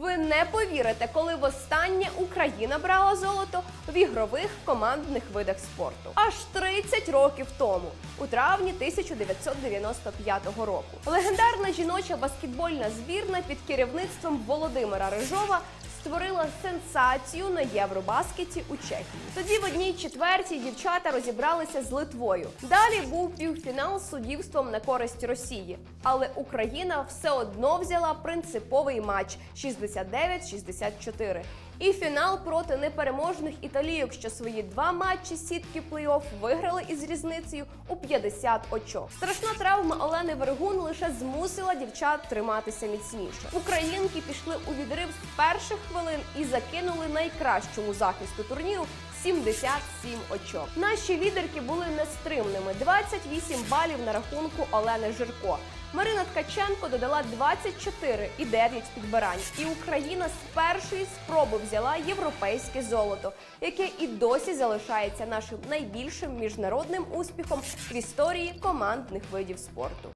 Ви не повірите, коли востаннє Україна брала золото в ігрових командних видах спорту. Аж 30 років тому, у травні 1995 року. Легендарна жіноча баскетбольна збірна під керівництвом Володимира Рижова створила сенсацію на Євробаскеті у Чехії. Тоді в одній четвертій дівчата розібралися з Литвою. Далі був півфінал з суддівством на користь Росії. Але Україна все одно взяла принциповий матч 69-64. І фінал проти непереможних італійок, що свої два матчі сітки плей-офф виграли із різницею у 50 очок. Страшна травма Олени Вергун лише змусила дівчат триматися міцніше. Українки пішли у відрив з перших хвилин і закинули найкращому захисту турніру 77 очок. Наші лідерки були нестримними. 28 балів на рахунку Олени Жирко. Марина Ткаченко додала 24 і 9 підбирань. І Україна з першої спроби взяла європейське золото, яке і досі залишається нашим найбільшим міжнародним успіхом в історії командних видів спорту.